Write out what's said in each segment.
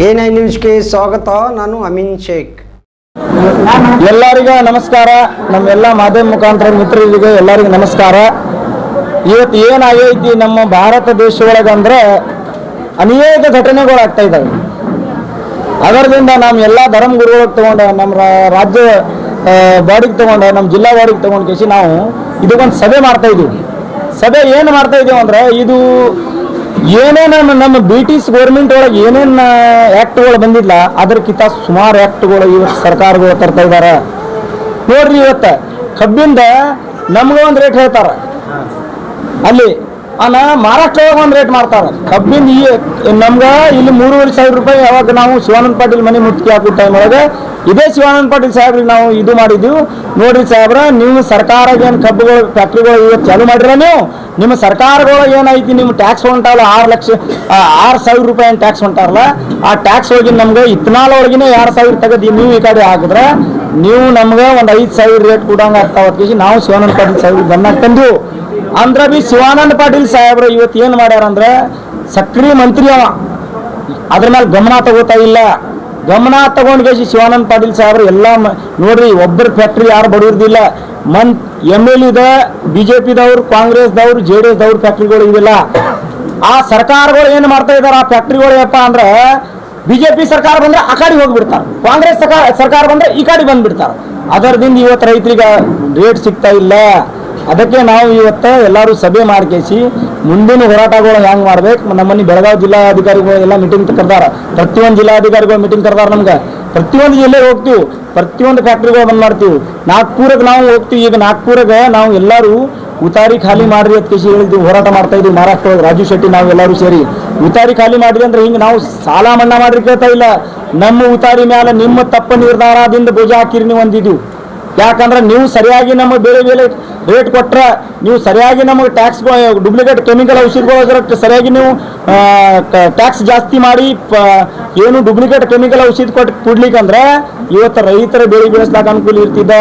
Nine ನ್ಯೂಸ್ಗೆ ಸ್ವಾಗತ, ನಾನು ಅಮಿನ್ ಶೇಖ್. ಎಲ್ಲರಿಗೂ ನಮಸ್ಕಾರ. ನಮ್ಮೆಲ್ಲ ಮಾಧ್ಯಮ ಮುಖಾಂತರ ಮಿತ್ರರಿಗೆ ಎಲ್ಲರಿಗೂ ನಮಸ್ಕಾರ. ಇವತ್ತು ಏನಾಗೈತಿ ನಮ್ಮ ಭಾರತ ದೇಶ ಒಳಗಂದ್ರೆ ಅನೇಕ ಘಟನೆಗಳು ಆಗ್ತಾ ಇದ್ದಾವೆ. ಅದರದಿಂದ ನಮ್ಮ ಎಲ್ಲ ಧರ್ಮಗುರುಗಳಿಗೆ ತಗೊಂಡ, ನಮ್ಮ ರಾಜ್ಯ ಬಾಡಿಗೆ ತಗೊಂಡ, ನಮ್ಮ ಜಿಲ್ಲಾ ಬಾಡಿಗೆ ತಗೊಂಡು ಕೇಸಿ ನಾವು ಇದಕ್ಕೊಂದು ಸಭೆ ಮಾಡ್ತಾ ಇದೀವಿ ಸಭೆ ಏನು ಮಾಡ್ತಾ ಇದೀವಿ ಅಂದ್ರೆ ಇದು ಏನೇನು ನಮ್ಮ ಬ್ರಿಟಿಷ್ ಗೌರ್ಮೆಂಟ್ ಒಳಗೆ ಏನೇನು ಆ್ಯಕ್ಟ್ಗಳು ಬಂದಿಲ್ಲ ಅದಕ್ಕಿಂತ ಸುಮಾರು ಆ್ಯಕ್ಟ್ಗಳು ಇವತ್ತು ಸರ್ಕಾರಗಳು ತರ್ತಾ ಇದ್ದಾರೆ ನೋಡ್ರಿ ಇವತ್ತು ಕಬ್ಬಿಂದ ನಮ್ಗೆ ಒಂದು ರೇಟ್ ಹೇಳ್ತಾರೆ. ಅಲ್ಲಿ ಅನ್ನ ಮಹಾರಾಷ್ಟ್ರ ಒಳಗೆ ಒಂದು ರೇಟ್ ಮಾಡ್ತಾರೆ ಕಬ್ಬಿನ ಈ ನಮ್ಗೆ ಇಲ್ಲಿ ಮೂರುವರೆ ಸಾವಿರ ರೂಪಾಯಿ ಯಾವಾಗ ನಾವು ಶಿವಾನಂದ ಪಾಟೀಲ್ ಮನೆ ಮುತ್ತಿಗೆ ಹಾಕೋ ಟೈಮ್ ಒಳಗೆ ಇದೇ ಶಿವಾನಂದ ಪಾಟೀಲ್ ಸಾಹೇಬ್ರಿಗೆ ನಾವು ಇದು ಮಾಡಿದ್ದೀವಿ ನೋಡ್ರಿ ಸಾಹೇಬ್ರ, ನೀವು ಸರ್ಕಾರ ಏನು ಕಬ್ಬುಗಳು, ಫ್ಯಾಕ್ಟ್ರಿಗಳು ಇವತ್ತು ಚಾಲು ಮಾಡಿರ ನೀವು? ನಿಮ್ಮ ಸರ್ಕಾರಗಳು ಏನೈತಿ ನಿಮ್ಮ ಟ್ಯಾಕ್ಸ್ ಹೊಂಟಲ್ಲ ಆರು ಲಕ್ಷ ಆರು ಸಾವಿರ ರೂಪಾಯಿ ಏನು ಟ್ಯಾಕ್ಸ್ ಹೊಂಟಾರಲ್ಲ, ಆ ಟ್ಯಾಕ್ಸ್ ಹೋಗಿ ನಮ್ಗೆ ಇತ್ನಾಲ್ ಒಳಗಿನ ಎರಡು ಸಾವಿರ ತೆಗೆದು ನೀವು ಈ ಕಡೆ ಹಾಕಿದ್ರೆ, ನೀವು ನಮ್ಗೆ ಒಂದು ಐದು ಸಾವಿರ ರೇಟ್ ಕೂಡ ಆಗ್ತಾವ ಕೇಸಿ ನಾವು ಶಿವಾನಂದ ಪಾಟೀಲ್ ಸಾಹೇಬ್ರಿಗೆ ಬಂದಾಗ ತಂದು ಅಂದ್ರೆ ಬಿ ಶಿವಾನಂದ ಪಾಟೀಲ್ ಸಾಹೇಬ್ರು ಇವತ್ತು ಏನು ಮಾಡ್ಯಾರ ಅಂದ್ರೆ ಸಕ್ರಿಯ ಮಂತ್ರಿ ಅವ. ಅದ್ರ ಮೇಲೆ ಗಮನ ತಗೋತಾ ಇಲ್ಲ. ಗಮನ ತಗೊಂಡ್ಗೆ ಶಿವಾನಂದ ಪಾಟೀಲ್ ಸಾಹೇಬ್ರು ಎಲ್ಲ ನೋಡ್ರಿ ಒಬ್ಬರ ಫ್ಯಾಕ್ಟ್ರಿ ಯಾರು ಬಡವ್ರದಿಲ್ಲ. ಮನ್ ಎಂ ಎಲ್ ಇದೆ ಬಿ ಜೆ ಪಿದವ್ರು ಕಾಂಗ್ರೆಸ್ದವ್ರು ಜೆ ಡಿ ಎಸ್ದವ್ರು ಫ್ಯಾಕ್ಟ್ರಿಗಳು ಇದಿಲ್ಲ. ಆ ಸರ್ಕಾರಗಳು ಏನು ಮಾಡ್ತಾ ಇದ್ದಾರೆ ಆ ಫ್ಯಾಕ್ಟ್ರಿಗಳು ಏನಪ್ಪ ಅಂದ್ರೆ ಬಿಜೆಪಿ ಸರ್ಕಾರ ಬಂದ್ರೆ ಆ ಕಡೆ ಹೋಗ್ಬಿಡ್ತಾರೆ. ಕಾಂಗ್ರೆಸ್ ಸರ್ಕಾರ ಸರ್ಕಾರ ಬಂದ್ರೆ ಈ ಕಡೆ ಬಂದ್ಬಿಡ್ತಾರೆ. ಅದರದಿಂದ ಇವತ್ತು ರೈತರಿಗೆ ರೇಟ್ ಸಿಗ್ತಾ ಇಲ್ಲ. ಅದಕ್ಕೆ ನಾವು ಇವತ್ತು ಎಲ್ಲರೂ ಸಭೆ ಮಾಡ್ಕೇಸಿ ಮುಂದಿನ ಹೋರಾಟಗಳು ಹೆಂಗ್ ಮಾಡ್ಬೇಕು? ನಮ್ಮನ್ನು ಬೆಳಗಾವಿ ಜಿಲ್ಲಾಧಿಕಾರಿಗಳು ಎಲ್ಲ ಮೀಟಿಂಗ್ ಕರ್ದಾರ. ಪ್ರತಿಯೊಂದು ಜಿಲ್ಲಾಧಿಕಾರಿಗಳು ಮೀಟಿಂಗ್ ಕರ್ದಾರ ನಮ್ಗೆ. ಪ್ರತಿಯೊಂದು ಜಿಲ್ಲೆಗೆ ಹೋಗ್ತೀವಿ. ಪ್ರತಿಯೊಂದು ಫ್ಯಾಕ್ಟ್ರಿಗಳು ಬಂದ್ ಮಾಡ್ತೀವಿ. ನಾಗ್ಪುರಕ್ಕೆ ನಾವು ಹೋಗ್ತೀವಿ. ಈಗ ನಾಗ್ಪುರಗೆ ನಾವು ಎಲ್ಲರೂ ಉತಾರಿ ಖಾಲಿ ಮಾಡ್ರಿ ಅಂತ ಕೇಸಿ ಹೇಳಿದ್ವಿ. ಹೋರಾಟ ಮಾಡ್ತಾ ಇದ್ವಿ ಮಹಾರಾಷ್ಟ್ರ ರಾಜು ಶೆಟ್ಟಿ ನಾವು ಎಲ್ಲರೂ ಸೇರಿ. ಉತಾರಿ ಖಾಲಿ ಮಾಡಿದ್ವಿ ಅಂದ್ರೆ ಹಿಂಗೆ ನಾವು ಸಾಲ ಮನ್ನಾ ಮಾಡ್ರಿ ಕೇಳ್ತಾ ಇಲ್ಲ. ನಮ್ಮ ಉತಾರಿ ಮ್ಯಾಲ ನಿಮ್ಮ ತಪ್ಪ ನಿರ್ಧಾರದಿಂದ ಭುಜ ಹಾಕಿರಿ ನೀವು ಅಂದಿದ್ದು ಯಾಕಂದ್ರೆ ನೀವು ಸರಿಯಾಗಿ ನಮ್ಮ ಬೇರೆ ಬೇರೆ ರೇಟ್ ಕೊಟ್ರೆ ನೀವು ಸರಿಯಾಗಿ ನಮಗೆ ಟ್ಯಾಕ್ಸ್ ಡೂಪ್ಲಿಕೇಟ್ ಕೆಮಿಕಲ್ ಔಷಧಿಗಳು ಸರಿಯಾಗಿ ನೀವು ಟ್ಯಾಕ್ಸ್ ಜಾಸ್ತಿ ಮಾಡಿ ಏನು ಡೂಪ್ಲಿಕೇಟ್ ಕೆಮಿಕಲ್ ಔಷಧಿ ಕೊಟ್ಟು ಕೊಡ್ಲಿಕ್ಕಂದ್ರೆ ಇವತ್ತು ರೈತರ ಬೆಳೆ ಬೆಳೆಸ್ಲಾಕ ಅನುಕೂಲ ಇರ್ತಿದ್ದ,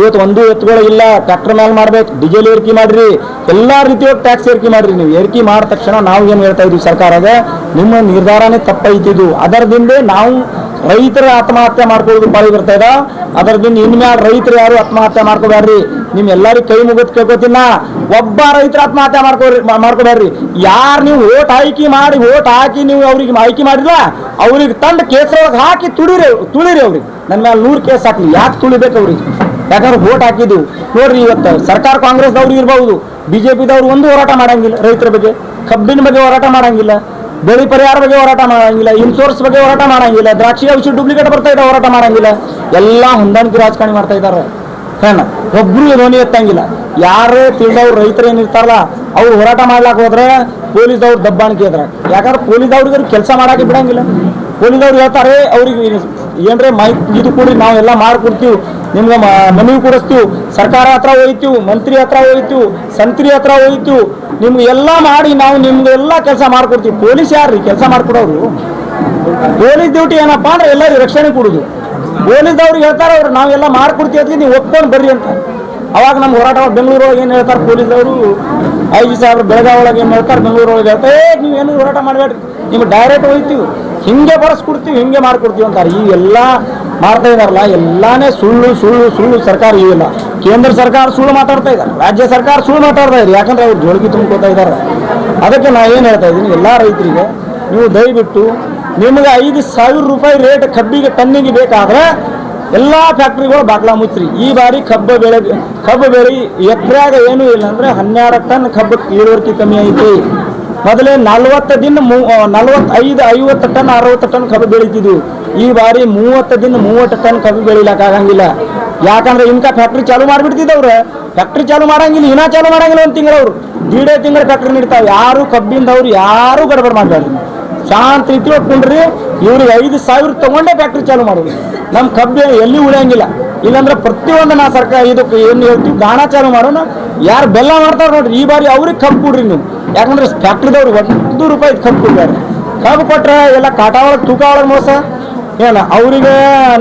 ಇವತ್ತು ಒಂದು ಎತ್ತುಗಳು ಇಲ್ಲ ಟ್ರ್ಯಾಕ್ಟರ್ ಮೇಲೆ ಮಾಡ್ಬೇಕು ಡೀಸೆಲ್ ಏರಿಕೆ ಮಾಡ್ರಿ, ಎಲ್ಲ ರೀತಿಯ ಟ್ಯಾಕ್ಸ್ ಏರಿಕೆ ಮಾಡ್ರಿ ನೀವು. ಏರಿಕೆ ಮಾಡಿದ ತಕ್ಷಣ ನಾವು ಏನು ಹೇಳ್ತಾ ಇದ್ದೀವಿ ಸರ್ಕಾರದ, ನಿಮ್ಮ ನಿರ್ಧಾರನೇ ತಪ್ಪೈತಿದ್ದು ಅದರದಿಂದ ನಾವು ರೈತರ ಆತ್ಮಹತ್ಯೆ ಮಾಡ್ಕೊಳ್ಳೋದು ಪಾಳಿ ಬರ್ತಾ ಇದೆ ಅದರದಿಂದ ಇನ್ಮ್ಯಾಲ ರೈತರು ಯಾರು ಆತ್ಮಹತ್ಯೆ ಮಾಡ್ಕೋಬ್ಯಾಡ್ರಿ. ನಿಮ್ ಎಲ್ಲರಿಗೂ ಕೈ ಮುಗಿದ್ ಕೇಳ್ಕೊತೀನ? ಒಬ್ಬ ರೈತರ ಆತ್ಮಹತ್ಯೆ ಮಾಡ್ಕೋರಿ ಮಾಡ್ಕೋಬ್ಯಾಡ್ರಿ. ಯಾರು ನೀವು ಓಟ್ ಆಯ್ಕೆ ಮಾಡಿ, ಓಟ್ ಹಾಕಿ ನೀವು ಅವ್ರಿಗೆ ಆಯ್ಕೆ ಮಾಡಿಲ್ಲ ಅವ್ರಿಗೆ ತಂದು ಕೇಸರೊಳಗೆ ಹಾಕಿ ತುಳಿರಿ ತುಳಿರಿ ಅವ್ರಿಗೆ. ನನ್ನ ಮೇಲೆ ನೂರು ಕೇಸ್ ಹಾಕ್ಲಿ. ಯಾಕೆ ತುಳಿಬೇಕು ಅವ್ರಿಗೆ? ಯಾಕಂದ್ರೆ ಓಟ್ ಹಾಕಿದ್ದು ನೋಡ್ರಿ ಇವತ್ತು ಸರ್ಕಾರ ಕಾಂಗ್ರೆಸ್ದವ್ರು ಇರ್ಬಹುದು ಬಿಜೆಪಿದವ್ರು ಒಂದು ಹೋರಾಟ ಮಾಡಂಗಿಲ್ಲ ರೈತರ ಬಗ್ಗೆ. ಕಬ್ಬಿನ ಬಗ್ಗೆ ಹೋರಾಟ ಮಾಡಂಗಿಲ್ಲ. ಬೆಳೆ ಪರಿಹಾರ ಬಗ್ಗೆ ಹೋರಾಟ ಮಾಡಂಗಿಲ್ಲ ಇನ್ಶೂರೆನ್ಸ್ ಬಗ್ಗೆ ಹೋರಾಟ ಮಾಡಂಗಿಲ್ಲ, ದ್ರಾಕ್ಷಿ ಔಷಧಿ ಡೂಪ್ಲಿಕೇಟ್ ಬರ್ತಾ ಇದೆ, ಹೋರಾಟ ಮಾಡಂಗಿಲ್ಲ. ಎಲ್ಲ ಹೊಂದಾಣಿಕೆ ರಾಜಕಾರಣಿ ಮಾಡ್ತಾ ಇದ್ದಾರೆ. ಹೆಣ್ಣ ಒಬ್ರು ಧ್ವನಿ ಎತ್ತಂಗಿಲ್ಲ. ಯಾರೇ ತಿಳಿದವ್ರು ರೈತರು ಏನಿರ್ತಾರಲ್ಲ ಅವ್ರು ಹೋರಾಟ ಮಾಡ್ಲಾಕ ಹೋದ್ರೆ ಪೊಲೀಸ್ದವ್ರು ದಬ್ಬಾಣಿಕೆ ಇದ್ರೆ. ಯಾಕಂದ್ರೆ ಪೊಲೀಸ್ದವ್ರಿಗೆ ಕೆಲಸ ಮಾಡಕ್ಕೆ ಬಿಡಂಗಿಲ್ಲ. ಪೊಲೀಸ್ ಅವ್ರು ಹೇಳ್ತಾರೆ, ಅವ್ರಿಗೆ ಏನ್ರೆ ಮೈ ಇದು ಕೂಡಿ ನಾವೆಲ್ಲ ಮಾಡ್ಕೊಡ್ತೀವಿ. ನಿಮ್ಗೆ ಮನವಿ ಕೊಡಿಸ್ತೀವಿ. ಸರ್ಕಾರ ಹತ್ರ ಹೋಯ್ತೀವಿ ಮಂತ್ರಿ ಹತ್ರ ಹೋಯ್ತೀವಿ ಸಂತ್ರಿ ಹತ್ರ ಹೋಯ್ತೀವಿ ನಿಮ್ಗೆ ಎಲ್ಲ ಮಾಡಿ ನಾವು ನಿಮ್ಗೆ ಎಲ್ಲ ಕೆಲಸ ಮಾಡ್ಕೊಡ್ತೀವಿ. ಪೊಲೀಸ್ ಯಾರ್ರಿ ಕೆಲಸ ಮಾಡ್ಕೊಡೋರು? ಪೊಲೀಸ್ ಡ್ಯೂಟಿ ಏನಪ್ಪಾ ಅಂದ್ರೆ ಎಲ್ಲರಿಗೂ ರಕ್ಷಣೆ ಕೊಡುದು. ಪೊಲೀಸ್ದವ್ರಿಗೆ ಹೇಳ್ತಾರೆ, ಅವ್ರು ನಾವೆಲ್ಲ ಮಾಡ್ಕೊಡ್ತೀವಿ ಅದಕ್ಕೆ ನೀವು ಒಪ್ಕೊಂಡು ಬರ್ರಿ ಅಂತ. ಅವಾಗ ನಮ್ಮ ಹೋರಾಟ ಬೆಂಗಳೂರು ಏನು ಹೇಳ್ತಾರೆ ಪೊಲೀಸ್ದವರು ಐ ಜಿ ಸಾಹೇಬ್ರು ಬೆಳಗಾವಿ ಒಳಗೆ ಏನು ಹೇಳ್ತಾರೆ ಬೆಂಗಳೂರು ಒಳಗೆ ಹೇಳ್ತಾರೆ, ಏ, ನೀವು ಏನು ಹೋರಾಟ ಮಾಡಬೇಡ್ರಿ. ನಿಮ್ಗೆ ಡೈರೆಕ್ಟ್ ಹೋಗ್ತೀವಿ. ಹಿಂಗೆ ಬರೆಸ್ಕೊಡ್ತೀವಿ, ಹಿಂಗೆ ಮಾಡ್ಕೊಡ್ತೀವಿ ಅಂತಾರೆ. ಈ ಎಲ್ಲ ಮಾಡ್ತಾ ಇದಾರಲ್ಲ, ಎಲ್ಲಾನೇ ಸುಳ್ಳು ಸುಳ್ಳು ಸುಳ್ಳು ಸರ್ಕಾರ ಇವಿಲ್ಲ ಕೇಂದ್ರ ಸರ್ಕಾರ ಸುಳ್ಳು ಮಾತಾಡ್ತಾ ಇದ್ದಾರೆ ರಾಜ್ಯ ಸರ್ಕಾರ ಸುಳ್ಳು ಮಾತಾಡ್ತಾ ಇದ್ದಾರೆ ಯಾಕಂದ್ರೆ ಅವ್ರು ಜೋಳಿಗೆ ತುಂಬ್ಕೋತಾ ಇದ್ದಾರೆ ಅದಕ್ಕೆ ನಾ ಏನು ಹೇಳ್ತಾ ಇದ್ದೀನಿ, ಎಲ್ಲ ರೈತರಿಗೆ ನೀವು ದಯವಿಟ್ಟು ನಿಮಗೆ ಐದು ಸಾವಿರ ರೂಪಾಯಿ ರೇಟ್ ಕಬ್ಬಿಗೆ, ಟನ್ನಿಗೆ ಬೇಕಾದ್ರೆ ಎಲ್ಲ ಫ್ಯಾಕ್ಟ್ರಿಗಳು ಬಾಗ್ಲ ಮುಚ್ಚ್ರಿ. ಈ ಬಾರಿ ಕಬ್ಬು ಬೆಳೆ ಕಬ್ಬು ಬೆಳೆ ಎಕರೆಯಾಗ ಏನೂ ಇಲ್ಲ ಅಂದ್ರೆ ಹನ್ನೆರಡು ಟನ್ ಕಬ್ಬು ಇಳುವರಿ ಕಮ್ಮಿ ಐತಿ. ಮೊದಲೇ ನಲ್ವತ್ತು ದಿನ ನಲ್ವತ್ತೈದು, ಐವತ್ತು ಟನ್, ಅರವತ್ತು ಟನ್ ಕಬ್ಬು ಬೆಳಿತಿದ್ವು. ಈ ಬಾರಿ ಮೂವತ್ತು ದಿನ ಮೂವತ್ತು ಟನ್ ಕಬ್ಬು ಬೆಳಿಲಕ್ಕಾಗಂಗಿಲ್ಲ. ಯಾಕಂದ್ರೆ ಇನ್ಕ ಫ್ಯಾಕ್ಟ್ರಿ ಚಾಲು ಮಾಡಿಬಿಡ್ತಿದ್ದವ್ರು. ಫ್ಯಾಕ್ಟ್ರಿ ಚಾಲು ಮಾಡಂಗಿಲ್ಲ, ಇನ್ನ ಚಾಲು ಮಾಡಂಗಿಲ್ಲ ಒಂದು ತಿಂಗಳು ಅವ್ರು. ದೀಡೇ ತಿಂಗಳು ಫ್ಯಾಕ್ಟ್ರಿ ನೀಡ್ತಾವೆ. ಯಾರು ಕಬ್ಬಿಂದವ್ರು ಯಾರು ಗಡಬಡ ಮಾಡಬೇಡ್ರಿ ಶಾಂತ ರೀತಿ ಒಪ್ಕೊಂಡ್ರಿ, ಇವ್ರಿಗೆ ಐದು ಸಾವಿರ ತಗೊಂಡೇ ಫ್ಯಾಕ್ಟ್ರಿ ಚಾಲು ಮಾಡೋದು. ನಮ್ಮ ಕಬ್ಬು ಎಲ್ಲಿ ಉಳಿಯಂಗಿಲ್ಲ. ಇಲ್ಲಾಂದ್ರೆ ಪ್ರತಿಯೊಂದು ನಾ ಸರ್ಕಾರ ಇದಕ್ಕೆ ಏನು ಹೇಳ್ತೀವಿ, ದಾಣ ಚಾಲು ಮಾಡೋಣ. ಯಾರು ಬೆಲ್ಲ ಮಾಡ್ತಾರೆ ನೋಡ್ರಿ, ಈ ಬಾರಿ ಅವ್ರಿಗೆ ಕಬ್ಬು ಕೊಡ್ರಿ ನೀವು. ಯಾಕಂದ್ರೆ ಫ್ಯಾಕ್ಟ್ರಿದವ್ರು ಒಂದು ರೂಪಾಯಿ ಕೊಡ್ತಾರೆ ಕಬ್ಬು ಕೊಟ್ರೆ ಎಲ್ಲ ಕಾಟ ಒಳಗೆ, ತೂಕ ಒಳಗೆ ಮೋಸ. ಏನ, ಅವ್ರಿಗೆ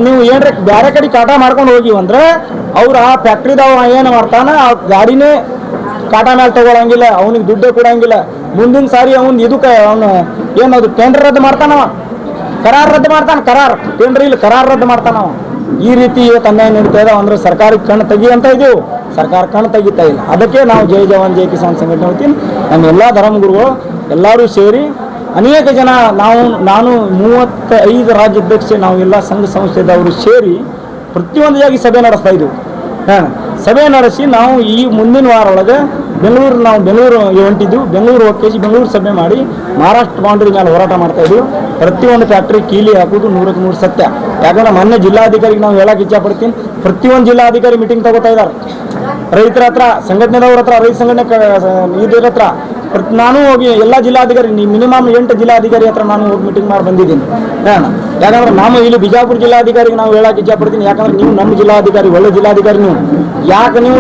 ನೀವು ಏನ್ರ ಬೇರೆ ಕಡೆ ಕಾಟ ಮಾಡ್ಕೊಂಡು ಹೋಗಿವಂದ್ರೆ ಅವ್ರು ಆ ಫ್ಯಾಕ್ಟ್ರಿದವ ಏನು ಮಾಡ್ತಾನ, ಆ ಗಾಡಿನೇ ಕಾಟ ಮೇಲೆ ತಗೊಳಂಗಿಲ್ಲ, ಅವನಿಗೆ ದುಡ್ಡು ಕೊಡಂಗಿಲ್ಲ. ಮುಂದಿನ ಸಾರಿ ಅವ್ನು ಇದಕ್ಕೆ ಅವನು ಏನದು ಟೆಂಡರ್ ರದ್ದು ಮಾಡ್ತಾನವ. ಕರಾರ್ ರದ್ದು ಮಾಡ್ತಾನೆ, ಕರಾರ್. ಟೆಂಡರ್ ಇಲ್ಲಿ, ಕರಾರ್ ರದ್ದು ಮಾಡ್ತಾನವ. ನಾವು ಈ ರೀತಿ ಅನ್ಯಾಯ ನೀಡ್ತಾ ಇದ್ದಾವೆ ಅಂದ್ರೆ ಸರ್ಕಾರಕ್ಕೆ ಕಣ್ಣು ತೆಗಿ ಅಂತ ಇದೀವಿ ಸರ್ಕಾರ ಕಣ್ಣು ತೆಗಿತಾ ಇಲ್ಲ. ಅದಕ್ಕೆ ನಾವು ಜೈ ಜವಾನ್, ಜೈ ಕಿಸಾನ್ ಸಂಘಟನೆ ವತಿಯಿಂದ ನಮ್ಮ ಎಲ್ಲ ಧರ್ಮಗುರುಗಳು ಎಲ್ಲರೂ ಸೇರಿ ಅನೇಕ ಜನ ನಾವು, ನಾನು ಮೂವತ್ತೈದು ರಾಜ್ಯಾಧ್ಯಕ್ಷ ನಾವು ಎಲ್ಲ ಸಂಘ ಸಂಸ್ಥೆದವರು ಸೇರಿ ಪ್ರತಿಯೊಂದಾಗಿ ಸಭೆ ನಡೆಸ್ತಾ ಇದ್ದೀವಿ ಹಾಂ, ಸಭೆ ನಡೆಸಿ ನಾವು ಈ ಮುಂದಿನ ವಾರ ಒಳಗೆ ಬೆಂಗಳೂರು, ನಾವು ಬೆಂಗಳೂರು ಹೊಂಟಿದ್ದು ಬೆಂಗಳೂರು ಹೋಗಿ ಬೆಂಗಳೂರು ಸಭೆ ಮಾಡಿ ಮಹಾರಾಷ್ಟ್ರ ಬೌಂಡ್ರಿ ಮೇಲೆ ಹೋರಾಟ ಮಾಡ್ತಾ ಇದ್ದೀವಿ ಪ್ರತಿಯೊಂದು ಫ್ಯಾಕ್ಟ್ರಿ ಕೀಲಿ ಹಾಕೋದು ನೂರಕ್ಕೆ ನೂರು ಸತ್ಯ. ಯಾಕಂದ್ರೆ ಮೊನ್ನೆ ಜಿಲ್ಲಾಧಿಕಾರಿಗೆ ನಾವು ಹೇಳಕ್ ಹೇಳಕ್ಕೆ ಇಚ್ಛಪಡ್ತೀನಿ. ಪ್ರತಿಯೊಂದು ಜಿಲ್ಲಾಧಿಕಾರಿ ಮೀಟಿಂಗ್ ತಗೋತಾ ಇದ್ದಾರೆ. ರೈತರ ಹತ್ರ, ಸಂಘಟನೆದವ್ರ ಹತ್ರ, ರೈತ ಸಂಘಟನೆ ಇದ್ರ ಹತ್ರ. ನಾನು ಹೋಗಿ ಎಲ್ಲ ಜಿಲ್ಲಾಧಿಕಾರಿ ಮಿನಿಮಮ್ ಎಂಟು ಜಿಲ್ಲಾಧಿಕಾರಿ ಹತ್ರ ನಾನು ಹೋಗಿ ಮೀಟಿಂಗ್ ಮಾಡಿ ಬಂದಿದ್ದೀನಿ. ಯಾಕಂದ್ರೆ ನಾವು ಇಲ್ಲಿ ಬಿಜಾಪುರ ಜಿಲ್ಲಾಧಿಕಾರಿಗೆ ನಾವು ಹೇಳಕ್ಕೆ ಇಚ್ಛಪಡ್ತೀನಿ. ಯಾಕಂದ್ರೆ ನೀವು ನಮ್ಮ ಜಿಲ್ಲಾಧಿಕಾರಿ, ಒಳ್ಳೆ ಜಿಲ್ಲಾಧಿಕಾರಿ ನೀವು. ಯಾಕೆ ನೀವು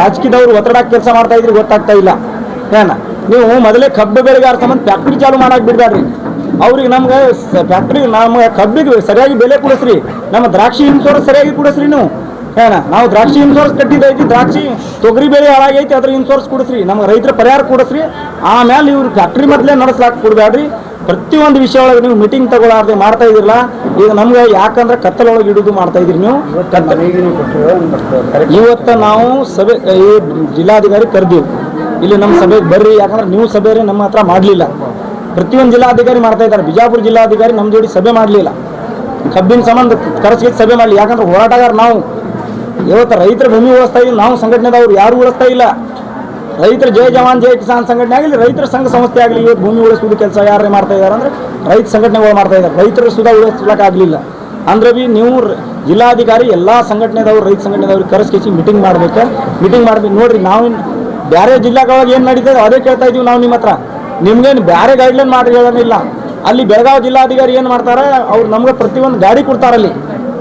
ರಾಜಕೀಯದವ್ರು ಒತ್ತಡ ಕೆಲಸ ಮಾಡ್ತಾ ಇದ್ರಿ ಗೊತ್ತಾಗ್ತಾ ಇಲ್ಲ. ಏನ ನೀವು ಮೊದಲೇ ಕಬ್ಬು ಬೆಳೆಗಾರ ಸಂಬಂಧ ಫ್ಯಾಕ್ಟ್ರಿ ಚಾಲು ಮಾಡಕ್ ಬಿಡ್ಬೇಡ್ರಿ. ಅವ್ರಿಗೆ ನಮ್ಗೆ ಫ್ಯಾಕ್ಟ್ರಿ ನಮ್ಗೆ ಕಬ್ಬಿಗೆ ಸರಿಯಾಗಿ ಬೆಲೆ ಕೊಡಿಸ್ರಿ. ನಮ್ಮ ದ್ರಾಕ್ಷಿ ಇನ್ಶೂರೆನ್ಸ್ ಸರಿಯಾಗಿ ಕೊಡಿಸ್ರಿ ನೀವು. ಏನ ನಾವು ದ್ರಾಕ್ಷಿ ಇನ್ಶೂರೆನ್ಸ್ ಕಟ್ಟಿದ್ದೈತಿ ದ್ರಾಕ್ಷಿ ತೊಗರಿ ಬೆಳೆ ಹಾಳಾಗೈತಿ, ಅದ್ರ ಇನ್ಶೂರೆನ್ಸ್ ಕೊಡಿಸ್ರಿ. ನಮ್ಗೆ ರೈತರ ಪರಿಹಾರ ಕೊಡಿಸ್ರಿ. ಆಮೇಲೆ ಇವ್ರು ಫ್ಯಾಕ್ಟ್ರಿ ಮೊದಲೇ ನಡೆಸ್ಲಾಕ್ ಕೊಡ್ಬೇಡ್ರಿ ಪ್ರತಿಯೊಂದು ವಿಷಯ ಒಳಗೆ ನೀವು ಮೀಟಿಂಗ್ ತಗೊಳ್ಳಾರ್ದೆ ಮಾಡ್ತಾ ಇದಿರಲ್ಲ ಈಗ ನಮ್ಗೆ ಯಾಕಂದ್ರೆ ಕತ್ತಲೊಳಗೆ ಇಡುದು ಮಾಡ್ತಾ ಇದ್ರಿ ನೀವು. ಇವತ್ತು ನಾವು ಸಭೆ, ಈ ಜಿಲ್ಲಾಧಿಕಾರಿ ಕರೆದಿವಿ. ಇಲ್ಲಿ ನಮ್ಮ ಸಭೆಗೆ ಬರ್ರಿ, ಯಾಕಂದ್ರೆ ನೀವು ಸಭೆ ನಮ್ಮ ಹತ್ರ ಮಾಡಲಿಲ್ಲ. ಪ್ರತಿಯೊಂದು ಜಿಲ್ಲಾಧಿಕಾರಿ ಮಾಡ್ತಾ ಇದ್ದಾರೆ. ಬಿಜಾಪುರ ಜಿಲ್ಲಾಧಿಕಾರಿ ನಮ್ಮ ಜೋಡಿ ಸಭೆ ಮಾಡಲಿಲ್ಲ. ಕಬ್ಬಿನ ಸಂಬಂಧ ಕರೆಸ್ಗೆ ಸಭೆ ಮಾಡಲಿ ಯಾಕಂದ್ರೆ ಹೋರಾಟಗಾರ ನಾವು. ಇವತ್ತು ರೈತರ ಭೂಮಿ ಉಳಿಸ್ತಾ ಇದ್ದೀವಿ. ನಾವು ಸಂಘಟನೆದವ್ರು ಯಾರು ಉಳಿಸ್ತಾ ಇಲ್ಲ. ರೈತರ ಜಯ ಜವಾನ್ ಜಯ ಕಿಸಾನ್ ಸಂಘಟನೆ ಆಗಲಿ ರೈತರ ಸಂಘ ಸಂಸ್ಥೆ ಆಗಲಿ, ಇವತ್ತು ಭೂಮಿ ಉಳಿಸುವುದು ಕೆಲಸ ಯಾರೇ ಮಾಡ್ತಾ ಇದ್ದಾರೆ ಅಂದ್ರೆ ರೈತ ಸಂಘಟನೆಗಳು ಮಾಡ್ತಾ ಇದ್ದಾರೆ. ರೈತರು ಸುಧಾ ಉಳಿಸ್ಲಿಕ್ಕಾಗಲಿಲ್ಲ ಅಂದ್ರೆ ಬಿ ನೀವು ಜಿಲ್ಲಾಧಿಕಾರಿ, ಎಲ್ಲ ಸಂಘಟನೆದವ್ರು, ರೈತ ಸಂಘಟನೆದವ್ರಿಗೆ ಕರೆಸ್ಕಿಸಿ ಮೀಟಿಂಗ್ ಮಾಡ್ಬೇಕು. ಮೀಟಿಂಗ್ ಮಾಡ್ಬೇಕು. ನೋಡ್ರಿ ನಾವು ಬೇರೆ ಜಿಲ್ಲಾಗಳೊಳಗೆ ಏನು ನಡೀತದೆ? ಅದೇ ಕೇಳ್ತಾ ಇದೀವಿ ನಾವು ನಿಮ್ಮ ಹತ್ರ. ನಿಮ್ಗೇನು ಬೇರೆ ಗೈಡ್ಲೈನ್ ಮಾಡಿ ಹೇಳೋನಿಲ್ಲ ಅಲ್ಲಿ ಬೆಳಗಾವಿ ಜಿಲ್ಲಾಧಿಕಾರಿ ಏನು ಮಾಡ್ತಾರೆ, ಅವ್ರು ನಮ್ಗೆ ಪ್ರತಿಯೊಂದು ಗಾಡಿ ಕೊಡ್ತಾರಲ್ಲಿ.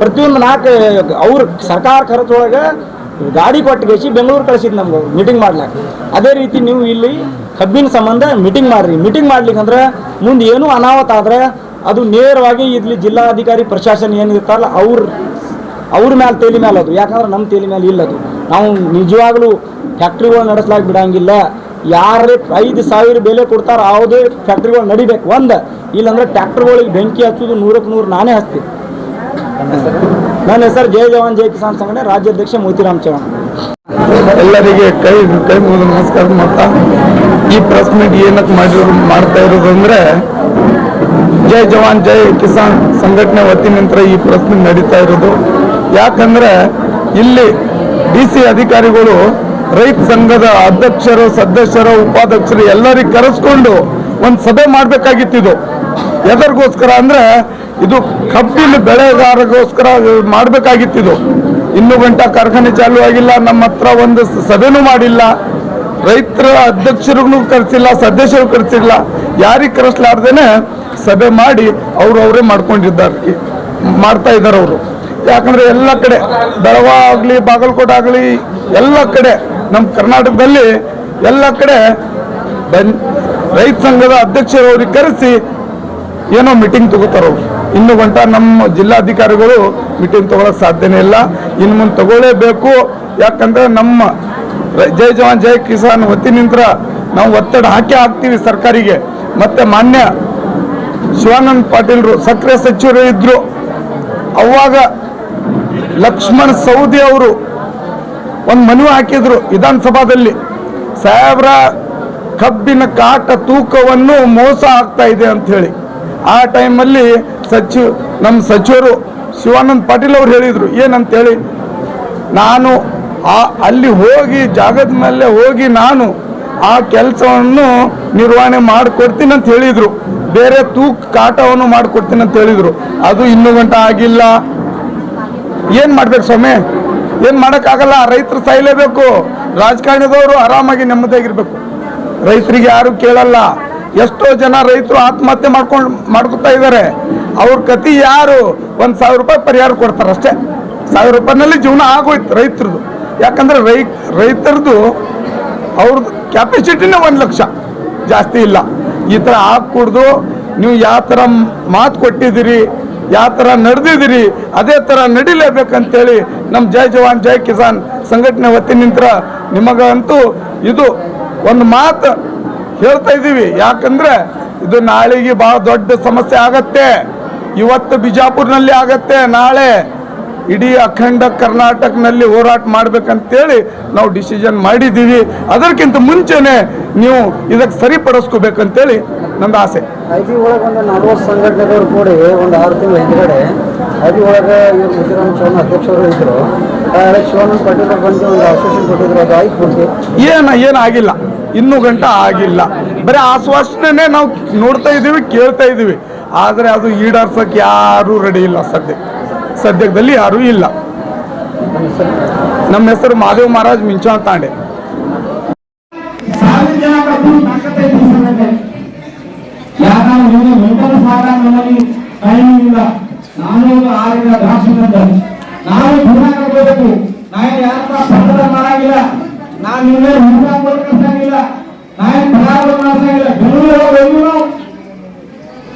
ಪ್ರತಿಯೊಂದು ನಾಲ್ಕು, ಅವ್ರು ಸರ್ಕಾರ ಖರ್ಚೊಳಗೆ ಗಾಡಿ ಕೊಟ್ಟು ಕೊಟ್ಟಿಗೆಸಿ ಬೆಂಗಳೂರು ಕಳಿಸಿದ್ ನಮ್ಗೆ ಮೀಟಿಂಗ್ ಮಾಡ್ಲಾಕ. ಅದೇ ರೀತಿ ನೀವು ಇಲ್ಲಿ ಕಬ್ಬಿನ ಸಂಬಂಧ ಮೀಟಿಂಗ್ ಮಾಡ್ರಿ. ಮೀಟಿಂಗ್ ಮಾಡ್ಲಿಕ್ಕೆ ಅಂದ್ರೆ ಮುಂದೆ ಏನೂ ಅನಾಹುತ ಆದ್ರೆ ಅದು ನೇರವಾಗಿ ಇಲ್ಲಿ ಜಿಲ್ಲಾಧಿಕಾರಿ, ಪ್ರಶಾಸನ ಏನಿರ್ತಾರಲ್ಲ ಅವ್ರ ಅವ್ರ ಮೇಲೆ ತೇಲಿ ಮೇಲೆ ಅದು. ಯಾಕಂದ್ರೆ ನಮ್ಮ ತೇಲಿ ಮೇಲೆ ಇಲ್ಲ ಅದು. ನಾವು ನಿಜವಾಗ್ಲೂ ಫ್ಯಾಕ್ಟ್ರಿಗಳು ನಡೆಸ್ಲಾಕ್ ಬಿಡಂಗಿಲ್ಲ. ಯಾರೇ ಐದು ಸಾವಿರ ಬೆಲೆ ಕೊಡ್ತಾರ ಯಾವುದೇ ಫ್ಯಾಕ್ಟ್ರಿಗಳು ನಡಿಬೇಕು. ಒಂದು, ಇಲ್ಲಾಂದ್ರೆ ಟ್ಯಾಕ್ಟರ್ಗಳಿಗೆ ಬೆಂಕಿ ಹಚ್ಚೋದು ನೂರಕ್ಕೆ ನೂರು ನಾನೇ ಹಚ್ತೀನಿ ನನ್ನ ಹೆಸರು ಜಯ ಜವಾನ್, ಜಯ ಕಿಸಾನ್ ಸಂಘಟನೆ, ರಾಜ್ಯಾಧ್ಯಕ್ಷ ಮೋತಿರಾಮ್ ಚೌಹಾಣ್ ಎಲ್ಲರಿಗೆ ಕೈ ಕೈ ಮುಗಿದು ನಮಸ್ಕಾರ ಮಾಡ್ತಾ, ಈ ಪ್ರೆಸ್ ಮೀಟ್ ಏನಕ್ಕೆ ಮಾಡಿರೋ ಮಾಡ್ತಾ ಇರೋದು ಅಂದ್ರೆ ಜೈ ಜವಾನ್ ಜೈ ಕಿಸಾನ್ ಸಂಘಟನೆ ವತಿನಿಂದ ಈ ಪ್ರೆಸ್ ಮೀಟ್ ನಡೀತಾ ಇರೋದು. ಯಾಕಂದ್ರೆ, ಇಲ್ಲಿ ಡಿ ಸಿ ಅಧಿಕಾರಿಗಳು ರೈತ ಸಂಘದ ಅಧ್ಯಕ್ಷರು, ಸದಸ್ಯರು, ಉಪಾಧ್ಯಕ್ಷರು ಎಲ್ಲರಿಗೆ ಕರೆಸ್ಕೊಂಡು ಒಂದು ಸಭೆ ಮಾಡಬೇಕಾಗಿತ್ತಿದು. ಎದರಿಗೋಸ್ಕರ ಅಂದ್ರೆ ಇದು ಕಬ್ಬಿನ ಬೆಳೆಗಾರಗೋಸ್ಕರ ಮಾಡಬೇಕಾಗಿತ್ತು ಇದು ಇನ್ನೂ ಗಂಟ ಕಾರ್ಖಾನೆ ಚಾಲೂ ಆಗಿಲ್ಲ, ನಮ್ಮ ಹತ್ರ ಒಂದು ಸಭೆನೂ ಮಾಡಿಲ್ಲ. ರೈತರ ಅಧ್ಯಕ್ಷರಿಗೂ ಕರೆಸಿಲ್ಲ ಸದಸ್ಯರು ಕರೆಸಿಲ್ಲ. ಯಾರಿಗೆ ಕರೆಸ್ಲಾರ್ದೇನೆ ಸಭೆ ಮಾಡಿ ಅವರು ಅವರೇ ಮಾಡ್ಕೊಂಡಿದ್ದಾರೆ. ಮಾಡ್ತಾ ಇದ್ದಾರೆ ಅವರು. ಯಾಕಂದ್ರೆ ಎಲ್ಲ ಕಡೆ ಬೆಳಗಾವ್ ಆಗಲಿ ಬಾಗಲಕೋಟೆ ಆಗಲಿ, ಎಲ್ಲ ಕಡೆ ನಮ್ಮ ಕರ್ನಾಟಕದಲ್ಲಿ ಎಲ್ಲ ಕಡೆ ರೈತ ಸಂಘದ ಅಧ್ಯಕ್ಷರವ್ರಿಗೆ ಕರೆಸಿ ಏನೋ ಮೀಟಿಂಗ್ ತಗೋತಾರ ಅವ್ರು. ಇನ್ನು ಗಂಟ ನಮ್ಮ ಜಿಲ್ಲಾಧಿಕಾರಿಗಳು ಮೀಟಿಂಗ್ ತಗೊಳಕ್ ಸಾಧ್ಯನೇ ಇಲ್ಲ. ಇನ್ನು ಮುಂದೆ ತಗೊಳ್ಳೇಬೇಕು. ಯಾಕಂದ್ರೆ ನಮ್ಮ ಜೈ ಜವಾನ್, ಜೈ ಕಿಸಾನ್ ವತಿನಿಂದ ನಾವು ಒತ್ತಡ ಹಾಕಿ ಹಾಕ್ತೀವಿ ಸರ್ಕಾರಿಗೆ. ಮತ್ತೆ ಮಾನ್ಯ ಶಿವಾನಂದ್ ಪಾಟೀಲ್ರು ಸಕ್ರೆ ಸಚಿವರು ಇದ್ದರು ಅವಾಗ ಲಕ್ಷ್ಮಣ್ ಸೌದಿ ಅವರು ಒಂದು ಮನವಿ ಹಾಕಿದ್ರು ವಿಧಾನಸಭಾದಲ್ಲಿ, ಸಾಹೇಬ್ರ, ಕಬ್ಬಿನ ಕಾಟ ತೂಕವನ್ನು ಮೋಸ ಆಗ್ತಾ ಇದೆ ಅಂತ ಹೇಳಿ ಆ ಟೈಮಲ್ಲಿ ಸಚಿವ ನಮ್ಮ ಸಚಿವರು ಶಿವಾನಂದ ಪಾಟೀಲ್ ಅವ್ರು ಹೇಳಿದರು, ಏನಂತೇಳಿ, ನಾನು ಆ, ಅಲ್ಲಿ ಹೋಗಿ, ಜಾಗದ ಮೇಲೆ ಹೋಗಿ ನಾನು ಆ ಕೆಲಸವನ್ನು ನಿರ್ವಹಣೆ ಮಾಡಿಕೊಡ್ತೀನಿ ಅಂತ ಹೇಳಿದರು. ಬೇರೆ ತೂಕ, ಕಾಟವನ್ನು ಮಾಡಿಕೊಡ್ತೀನಿ ಅಂತ ಹೇಳಿದರು. ಅದು ಇನ್ನೂ ಗಂಟ ಆಗಿಲ್ಲ. ಏನು ಮಾಡ್ಬೇಕು ಸ್ವಾಮಿ? ಏನ್ ಮಾಡಕ್ಕಾಗಲ್ಲ ರೈತರು ಸಾಯ್ಲೇಬೇಕು. ರಾಜಕಾರಣದವರು ಆರಾಮಾಗಿ ನೆಮ್ಮದಿಯಾಗಿರ್ಬೇಕು. ರೈತರಿಗೆ ಯಾರು ಕೇಳಲ್ಲ. ಎಷ್ಟೋ ಜನ ರೈತರು ಆತ್ಮಹತ್ಯೆ ಮಾಡ್ಕೊಂಡು, ಮಾಡ್ಕೊತಾ ಇದ್ದಾರೆ ಅವ್ರ ಕತಿ ಯಾರು? ಒಂದ್ ಸಾವಿರ ರೂಪಾಯಿ ಪರಿಹಾರ ಕೊಡ್ತಾರೆ ಅಷ್ಟೇ. ಸಾವಿರ ರೂಪಾಯಿನಲ್ಲಿ ಜೀವನ ಆಗೋಯ್ತು ರೈತರದು. ಯಾಕಂದ್ರೆ ರೈ, ರೈತರದು ಅವ್ರದ್ದು ಕ್ಯಾಪಾಸಿಟಿನೇ ಒಂದು ಲಕ್ಷ. ಜಾಸ್ತಿ ಇಲ್ಲ. ಈ ಥರ ಹಾಕ್ಕೊಡ್ದು, ನೀವು ಯಾವ ಥರ ಮಾತು ಕೊಟ್ಟಿದ್ದೀರಿ ಯಾವ ಥರ ನಡೆದಿದ್ದೀರಿ, ಅದೇ ಥರ ನಡಿಲೇಬೇಕಂತೇಳಿ ನಮ್ಮ ಜೈ ಜವಾನ್, ಜೈ ಕಿಸಾನ್ ಸಂಘಟನೆ ವತಿಯಿಂದ ನಿಮಗಂತೂ ಇದು ಒಂದು ಮಾತು ಹೇಳ್ತಾ ಇದ್ದೀವಿ. ಯಾಕಂದ್ರೆ ಇದು ನಾಳೆಗೆ ಭಾಳ ದೊಡ್ಡ ಸಮಸ್ಯೆ ಆಗತ್ತೆ. ಇವತ್ತು ಬಿಜಾಪುರ್ನಲ್ಲಿ ಆಗತ್ತೆ ನಾಳೆ. ಇಡೀ ಅಖಂಡ ಕರ್ನಾಟಕನಲ್ಲಿ ಹೋರಾಟ ಮಾಡ್ಬೇಕಂತೇಳಿ ನಾವು ಡಿಸಿಷನ್ ಮಾಡಿದ್ದೀವಿ. ಅದಕ್ಕಿಂತ ಮುಂಚೆನೆ ನೀವು ಇದಕ್ಕೆ ಸರಿಪಡಿಸ್ಕೋಬೇಕಂತೇಳಿ ನಂದು ಆಸೆ. ಐ ಬಿ ಒಳಗೆ ಒಂದು ನಲ್ವತ್ತು ಸಂಘಟನೆದವ್ರು ಕೂಡಿ ಒಂದು ಆರು ತಿಂಗಳ ಹಿಂದ್ಗಡೆ ಐ ಬಿ ಒಳಗೆ ಇವ್ರು ಮುದ್ದಿರಾಮ್ ಚೌಹಾಣ್ ಅಧ್ಯಕ್ಷರು ಇದ್ದರು ಶಿವಾನಂದ ಪಾಟೀಲ್ ಬಂದು ಒಂದು ಅಸೋಸಿಯೇಷನ್ ಕೊಟ್ಟಿದ್ರು ಅದು ಆಯ್ತು ಬಂದು ಏನು ಏನಾಗಿಲ್ಲ ಇನ್ನೂ ಗಂಟ ಆಗಿಲ್ಲ. ಬರೀ ಆಶ್ವಾಸನೆ ನಾವು ನೋಡ್ತಾ ಇದ್ದೀವಿ ಕೇಳ್ತಾ ಇದ್ದೀವಿ. ಆದರೆ ಅದು ಈಡಾರ್ಸಕ್ಕೆ ಯಾರೂ ರೆಡಿ ಇಲ್ಲ ಸದ್ಯ ಸದ್ಯದಲ್ಲಿ ಯಾರೂ ಇಲ್ಲ. ನಮ್ಮ ಹೆಸರು ಮಾದೇವ್ ಮಹಾರಾಜ್ ಮಿಂಚಾ ತಾಂಡೆ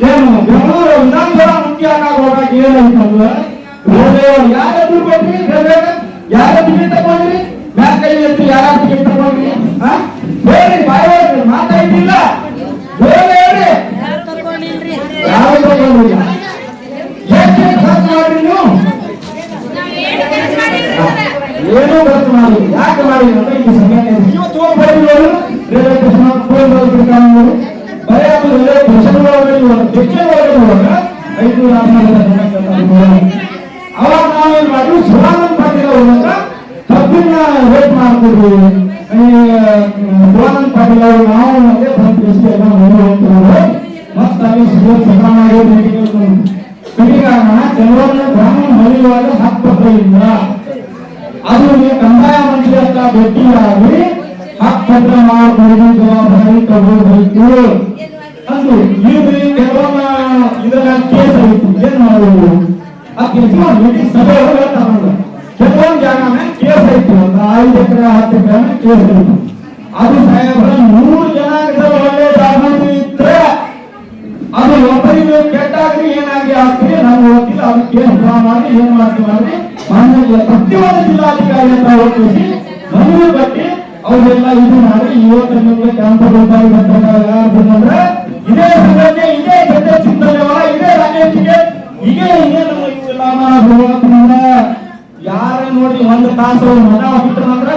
ಏನ್ ಬೆಂಗಳೂರು ವಿಧಾನಸಭಾ ಮುಖ್ಯ ಯಾರ ಕೊಟ್ರಿ ಯಾರ ಟಿಕೆಟ್ ತಗೊಂಡ್ರಿ. ಮ್ಯಾಲ ಕೈ ಎತ್ತಿ ಯಾರ ಟಿಕೆಟ್ ತಗೊಂಡ್ರಿ. ಹಾ? ಹೇಳಿ ಬಾಯಿ ಮಾತಾಡಿಲ್ಲ ಹೇಳಿ ಹೇಳಿ ಯಾವ ತಗೊಂಡ್ರಿ ಎಷ್ಟು ಖರ್ಚು ಮಾಡ್ರಿ ನೀವು? ಏನೋ ಖರ್ಚು ಮಾಡಿ ಯಾಕೆ ಬರೀ ಐದು ಅವಾಗ ನಾವೇನ್ ಮಾಡಿದ್ವಿ ಶಿವಾನಂದ ಪಾಟೀಲ್ ಅವ್ರನ್ನ ಕಬ್ಬಿನ ರೇಟ್ ಮಾಡ್ತಿದ್ವಿ ಶಿವಾನಂದ ಪಾಟೀಲ್ ಅವರು ನಾವು ಮತ್ತೆ ಎಷ್ಟು ಎಲ್ಲ ಹೋಗ್ತಿದ್ರು ಮತ್ತೆ ಅಲ್ಲಿ ಸುಗರ್ ಸಿದ್ದರಾಮಯ್ಯ ಕಡಿಗಾರಣ ಕೆಲವೊಂದು ಗ್ರಾಮೀಣ ಮರೆಯುವಾಗ ಹಕ್ಕುಪತ್ರದಿಂದ ಅದು ನೀವು ಕಂದಾಯ ಮಂತ್ರಿ ಅಂತ ಭೇಟಿಯಾಗಿ ಹಕ್ಕುಪತ್ರ ಮಾಡಬಹುದು ಜವಾಬ್ದಾರಿ ತಗೋಬೇಕು ಅಂದು ಕೆಲವೊಂದು ಇದರ ಕೇಸ್ ಐತಿ ಏನ್ ಮೀಟಿಂಗ್ ಸಭೆ ಕೆಲವೊಂದು ಜಾಗ ಕೇಸ್ ಐತಿ ಒಂದು ಐದು ಎಕರೆ ಹತ್ತು ಎಕರೆ ಕೇಸ್ ಐತಿ ಅದು ಸಾಹೇಬ್ರ ನೂರು ಜನ ಒಳ್ಳೆ ಜಾಗೃತಿ ಇದ್ರೆ ಅದು ಒಬ್ಬರಿಗೆ ಕೆಟ್ಟಾಗ್ರಿ ಏನಾಗಿ ಆಗ್ತದೆ ನಾವು ಏನು ಕ್ರಮ ಮಾಡಿ ಏನ್ ಮಾಡ್ತೀವಿ ಅಂದ್ರೆ ಮಾನ್ಯ ಜಿಲ್ಲಾಧಿಕಾರಿ ಹತ್ರ ಹೋಗಿಸಿ ಮನವಿ ಕಟ್ಟಿ ಇದು ಮಾಡಿ ಇವತ್ತು ಅಂದ್ರೆ ಇದೇ ಸಂಘಟನೆ ಇದೇ ಚಿಂತನೆ ಇದೇ ರಾಜಕೀಯ ಹೀಗೆ ನಮ್ಮ ಭಗವಂತನಿಂದ ಯಾರ ನೋಡಿ ಒಂದು ತಾಸು ಮನ ಬಿಟ್ಟರಂದ್ರೆ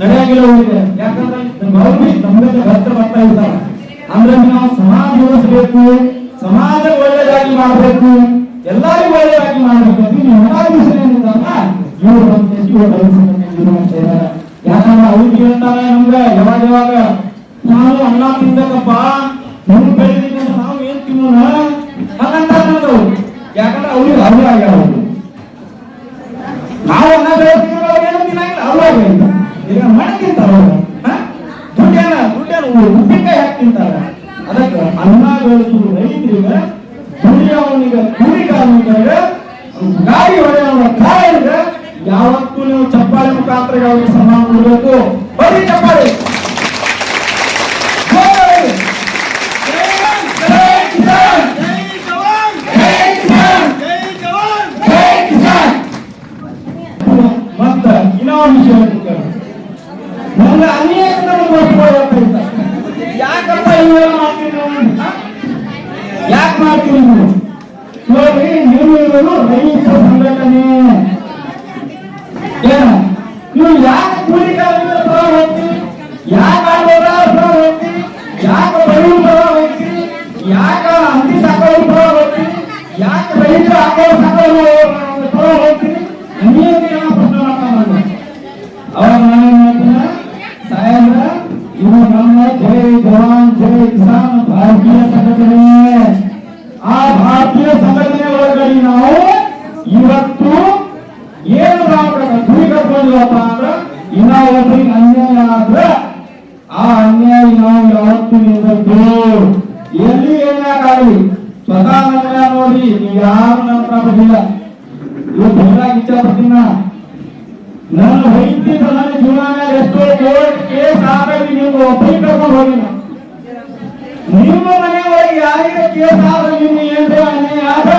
ನಡೆಯಾಗಿಲ್ಲ ಹೋಗಿದೆ ಯಾಕಂದ್ರೆ ಬಿ ನಮ್ಗೆ ಹತ್ರ ಬರ್ತಾ ಇದ್ದಾರೆ ಅಂದ್ರೆ ನಾವು ಸಮಾಜ ಉಳಿಸ್ಬೇಕು, ಸಮಾಜ ಒಳ್ಳೇದಾಗಿ ಮಾಡಬೇಕು, ಎಲ್ಲರಿಗೂ ಒಳ್ಳೇದಾಗಿ ಮಾಡಬೇಕು ಅಂತ ನೀವು ಮನಾಭಿಸೇನಿದ್ದಾರಲ್ಲ ಇವರು ಬಂದು ಇವರು ಇದು ಮಾಡ್ತಾ ಇದ್ದಾರೆ. ಯಾಕಂದ್ರೆ ಅವ್ರಿಗೆ ಹೇಳ್ತಾರೆ ನಮ್ಗೆ, ಯಾವಾಗ ಯಾವಾಗ, ನಾನು ಅನ್ನ ತಿಂದಕ್ಕಪ್ಪ ನೀವು ಬೆಳೆದಿದ್ದ ನಾವು ಏನ್ ತಿನ್ನೋಣ? ಹಾಗಂತಾರೆ ಯಾಕಂದ್ರೆ ಅವ್ರಿಗೆ ಅವ್ರು ಆಗ್ಯಾರ ಅವ್ರು ನಾವು ಅನ್ನ ಏನು ತಿನ್ನಂಗಿಲ್ಲ ಆಗ್ಯಾರ ಈಗ ಮಾಡಿ ತಿಂತಾರ? ದುಡ್ಡೇನ ದುಡ್ಡೇನ ಉಪ್ಪಿನಕಾಯಿ ಹಾಕಿ ತಿಂತಾರ. ಅದಕ್ಕೆ ಅನ್ನ ಬೆಳೆಸುವುದು ರೈತರಿಗೆ ದುಡಿಯವನಿಗೆ ಕೂಲಿ ಕಾರ್ಮಿಕರಿಗೆ ಗಾಡಿ ಹೊಡೆಯವನ ಕಾಯರಿಗೆ ಯಾವತ್ತೂ ನೀವು ಚಪ್ಪಾಳೆ ಮುಖಾಂತರ ಅವ್ರಿಗೆ ಸನ್ಮಾನ ಕೊಡಬೇಕು. ಬರೀ ಚಪ್ಪಾಳೆ ಜೈ! ಜೈ ಕಿಸಾನ್! ಜೈ ಕಿಸಾನ್! ಜೈ ಕಿಸಾನ್! ಇನ್ನೊಂದು ವಿಷಯ. ನಮ್ಗೆ ಅನೇಕ. ಯಾಕಪ್ಪ ಇವೆಲ್ಲ ಮಾಡ್ತೀರಿ ನೀವು ಹ? ಯಾಕೆ ಮಾಡ್ತೀರಿ ನೀವು ನೀವು ನೀವು ಯಾಕೆ ನಿಮ್ಮ ಮನೆಯೊಳಗೆ ಯಾರಿಗೆ ಕೇಸ್ ನಿಮ್ಮ ಏನ್ರ ಅನ್ಯಾಯ ಆದ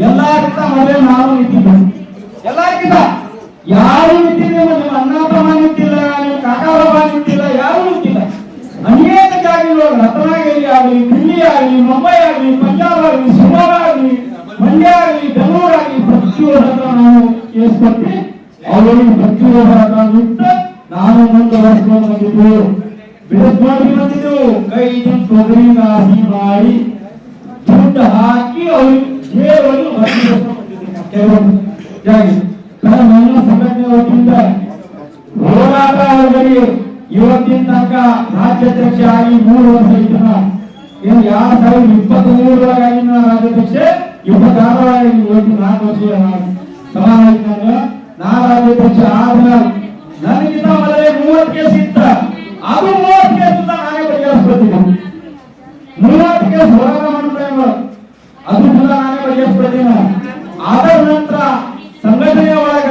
ಎಲ್ಲಾರ್ಗಿಂತ ಮೊದಲೇ ನಾವು ನಿಂತಿದ್ದೆ ಎಲ್ಲಾರ್ಗಿಂತ ಯಾರು ನಿಂತಿಲ್ಲ ನಿಮ್ಮ ಅಣ್ಣ ತಮ್ಮ ನಿಮ್ಮ ಕಾಕಾರಪ್ಪ ನಿಂತಿಲ್ಲ ಯಾರು ನಿಂತಿಲ್ಲ ಅನೇಕ ಜಾಗಗಳು ರತ್ನಗಿರಿ ಆಗಲಿ ದಿಲ್ಲಿ ಆಗಲಿ ಮುಂಬೈ ಆಗಲಿ ಪಂಜಾಬ್ ಆಗಲಿ ಶಿವಮೊಗ್ಗ ಆಗಲಿ ಮಂಡ್ಯ ಆಗಲಿ ಬೆಂಗಳೂರು ಆಗಲಿ ಪ್ರತಿಯೊಬ್ಬರ ಹತ್ರ ನಾವು ಕೇಸ್ ಕೊಟ್ಟು ಅವರಿಗೆ ಪ್ರತಿಯೊಬ್ಬರ ಹತ್ರ ನಾನು ಮುಂದುವರೆಸ್ಕೊಂಡು ಬಂದಿದ್ದು ಬಿಡಿಸ್ಕೊಂಡು ಬಂದಿದ್ದು ಕೈ ತೊಗರಿ ರಾಶಿ ಮಾಡಿ ದುಡ್ಡು ಹಾಕಿ ಅವ್ರಿಗೆ ಜಾಗಿ ನನ್ನ ಸಂಘಟನೆ ವತಿಯಿಂದ ಹೋರಾಟ ಅವರಿಗೆ ಇವತ್ತಿನ ತನಕ ರಾಜ್ಯಾಧ್ಯಕ್ಷ ಆಗಿ ಮೂರು ವರ್ಷ ಇದ್ದನ ಏನು ಯಾವ ಸಾವಿರದ ಇಪ್ಪತ್ತ್ ಮೂರರಾಗಿನ ರಾಜ್ಯಾಧ್ಯಕ್ಷ ಇಪ್ಪತ್ತಾರರಾಗಿ ಇವತ್ತು ನಾಲ್ಕು ವರ್ಷ ಸಮಾನ ಇದ್ದಾಗ ನಾ ರಾಜ್ಯಾಧ್ಯಕ್ಷ ಆದ ನನಗಿಂತ ಮೊದಲೇ ಮೂವತ್ತು ಕೇಸ್ ಇತ್ತ. ಅದು ಮೂವತ್ತು ಕೇಸ್ ನಾನೇ ಬಗೆಹರಿಸ್ಕೊತೀನಿ ಮೂವತ್ತು ಕೇಸ್ ಹೋರಾಟ ಮಾಡ್ತೇವೆ ಅದು ಕೂಡ. ನಾನೇ ಬಗೆಹರಿಸ್ಕೊತೀನಿ ಅದರ ನಂತರ ಸಂಘಟನೆಯ ಒಳಗ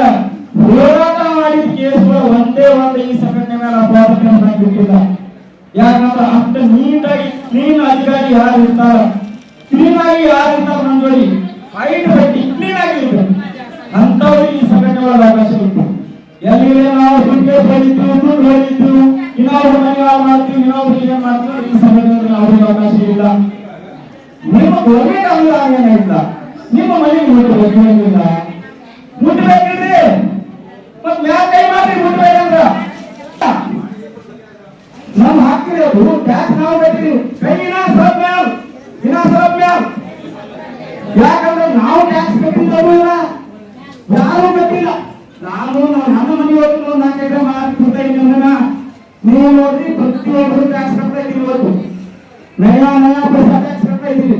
ಹೋರಾಟ ಮಾಡಿದ ಕೇಸ್ಗಳು ಒಂದೇ ಒಂದು ಈ ಸಂಘಟನೆ ಮೇಲೆ ಅಪವಾದ ಬಿಟ್ಟಿಲ್ಲ ಯಾಕಂದ್ರೆ ಅಷ್ಟ ನೀಟಾಗಿ, ಕ್ಲೀನ್ ಅಧಿಕಾರಿ ಯಾರು ಇರ್ತಾರ, ಕ್ಲೀನ್ ಆಗಿ ಯಾರು ನಮ್ಮ ಜೋಡಿ ಫೈಟ್ ಬಟ್ಟಿ ಕ್ಲೀನ್ ಆಗಿ ಇರ್ಬೇಕು ಅಂತವ್ರಿಗೆ ಈ ಸಂಘಟನೆ ಒಳಗೆ ಅವಕಾಶ ಇತ್ತು ಎಲ್ಲಿ ನಾವು ಸುಳ್ಳು ಹೇಳಿದ್ದು ಹೇಳಿದ್ದು ಮನೆ ಹಾಳು ಮಾಡ್ತೀವಿ ಇನ್ನೊಬ್ರು ಏನ್ ಮಾಡ್ತೀವಿ ಈ ಸಂಘಟನೆ ಅವ್ರಿಗೆ ಅವಕಾಶ ಇಲ್ಲ ನಿಮ್ಮ ಗೌರ್ಮೆಂಟ್ ಅನುದಾನ ಏನಿಲ್ಲ ನಿಮ್ಮ ಮನೆ ಮುಟ್ಟಬೇಕಿಲ್ಲ ಮುಟ್ಟಬೇಕಿಲ್ರಿ ಮತ್ ಮ್ಯಾಲ ಮಾಡಿ ಮುಟ್ಟಬೇಕಂದ್ರ ನಮ್ ಹಾಕ್ತಿರಿ ಅದು ಟ್ಯಾಕ್ಸ್ ನಾವು ಬೇಕ್ರಿ ಕೈ ವಿನಾ ದಿನ ಮ್ಯಾಲ್ ಮ್ಯಾಲ್ ಯಾಕಂದ್ರೆ ನಾವು ಟ್ಯಾಕ್ಸ್ ಕಟ್ಟಿದ್ದವರು ಇಲ್ಲ ಯಾರು ಕಟ್ಟಿಲ್ಲ ನಾನು ನಮ್ಮ ಮನೆಯವರು ನಾಲ್ಕು ಎಕರೆ ಮಾರಿ ಕೊಡ್ತಾ ನೀವು ನೋಡ್ರಿ ಭಕ್ತಿ ಟ್ಯಾಕ್ಸ್ ಕಟ್ತಾ ಇದ್ದೀವಿ ಇವತ್ತು. ನಯ ನಯ ಪ್ರಸಾದ ಕಟ್ತಾ ಇದ್ದೀವಿ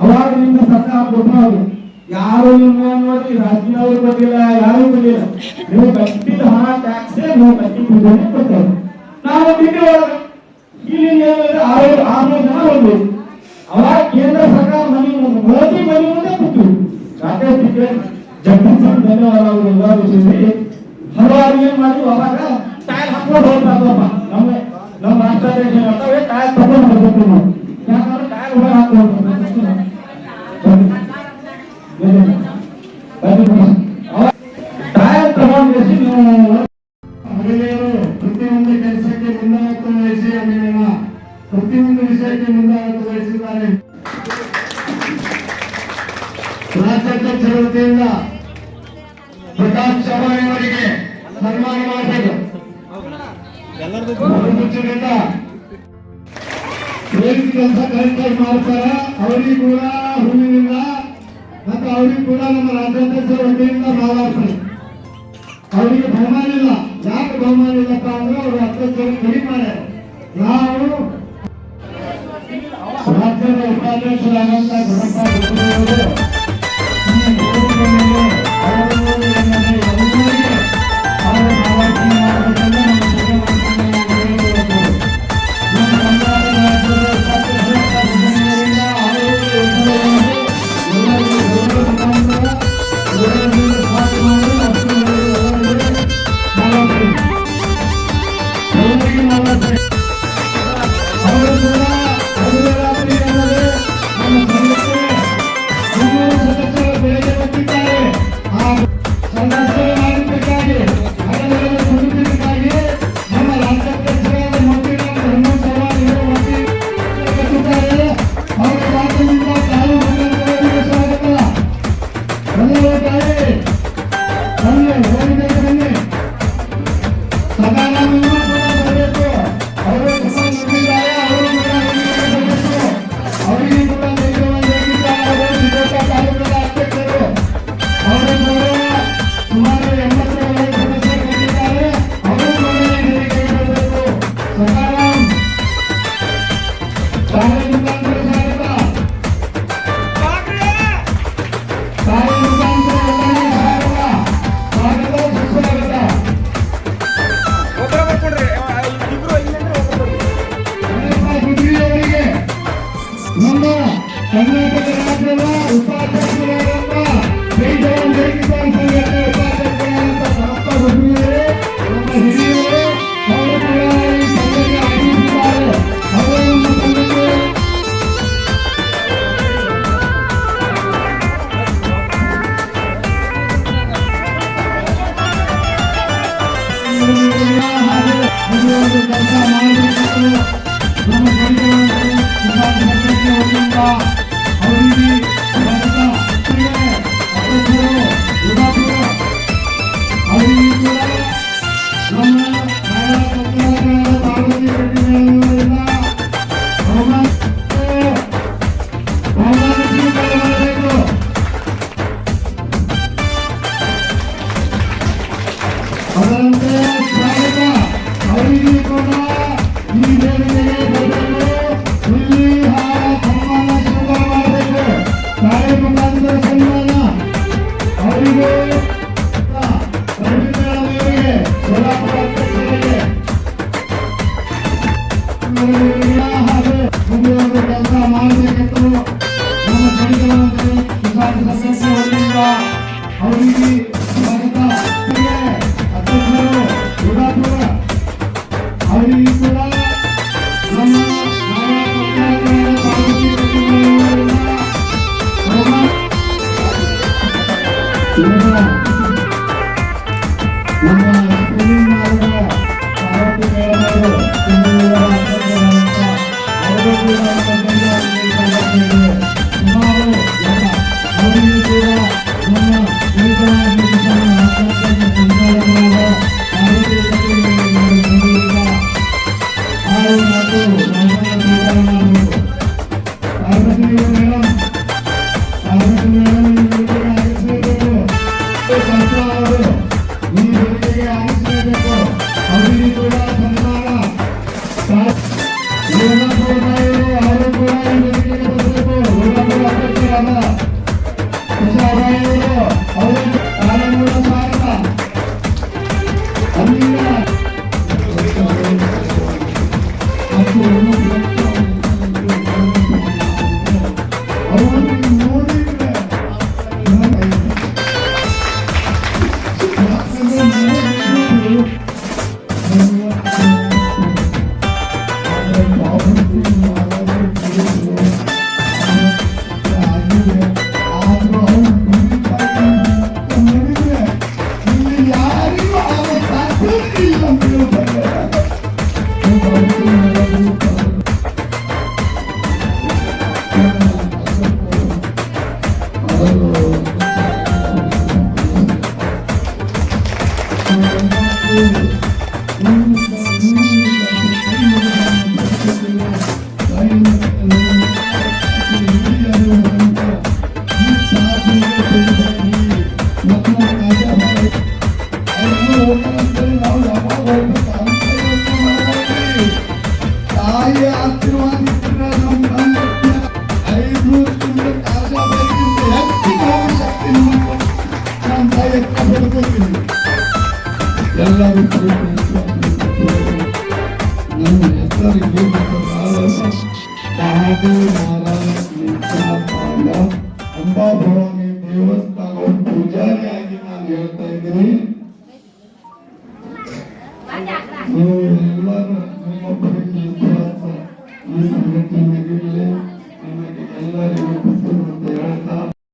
ಅವಾಗ ನಿಮ್ಮ ಸರ್ಕಾರ ಕೊಟ್ಟರು ಯಾರು ನಿಮ್ಮ ನೋಡಿ ರಾಜಕೀಯವರು ಕೊಟ್ಟಿಲ್ಲ ಯಾರು ಕೊಟ್ಟಿಲ್ಲ ನೀವು ಕಟ್ಟಿದ ಹಣ ಟ್ಯಾಕ್ಸ್ ನೀವು ಕಟ್ಟಿದ್ದೀರಿ ಕೊಟ್ಟರು ನಾವು ಬಿಟ್ಟು ಒಳಗೆ ಇಲ್ಲಿ ಏನಿದೆ ಆರು ಜನ ಹೋದ್ವಿ ಅವಾಗ ಕೇಂದ್ರ ಸರ್ಕಾರ ಮನೆ, ಮುಂದೆ ಮೋದಿ ಮನೆ ಮುಂದೆ ಕೂತು. ಜಗದೀಶ್ ಧನ್ಯವಾದ ಅವರು ಎಲ್ಲರೂ ಸೇರಿ. ಹಲವಾರು ಏನ್ ಅವಾಗ ಹೋಗ್ತಾರಪ್ಪ ನಮ್ಮ ನಮ್ಮ ರಾಷ್ಟ್ರಾಧ್ಯಕ್ಷ ಹೇಳ್ತಾವೆ ಟೈರ್ ತಗೊಂಡು ಬರ್ಬೇಕು ನಾವು ಯಾಕಂದ್ರೆ ಆಮೇಲೆ ಪ್ರತಿಯೊಂದು ವಿಷಯಕ್ಕೆ ಪ್ರಕಾಶ್ ಚವಾಣಿ ಅವರಿಗೆ ಸನ್ಮಾನ ಮಾಡಬೇಕು. ಏನು ಅವರಿಗೆ ಕೂಡ ಹೂವಿನಿಂದ ಮತ್ತು ಅವರಿಗೂ ಕೂಡ ನಮ್ಮ ರಾಜ್ಯಾಧ್ಯಕ್ಷರ ವತಿಯಿಂದ ಮಾಲಾರ್ಪಣೆ ಅವರಿಗೆ ಬಹುಮಾನ ಇಲ್ಲ. ಯಾಕೆ ಬಹುಮಾನ ಇಲ್ಲಪ್ಪ ಅಂದ್ರೆ ಅವರು ಅಧ್ಯಕ್ಷರು ಕಡಿಮೆ ಮಾಡ್ಯಾರ. ನಾವು ರಾಜ್ಯದ ಉಪಾಧ್ಯಕ್ಷರಾದಂತ ಗುಣಪ್ಪ Roma ರೈತರ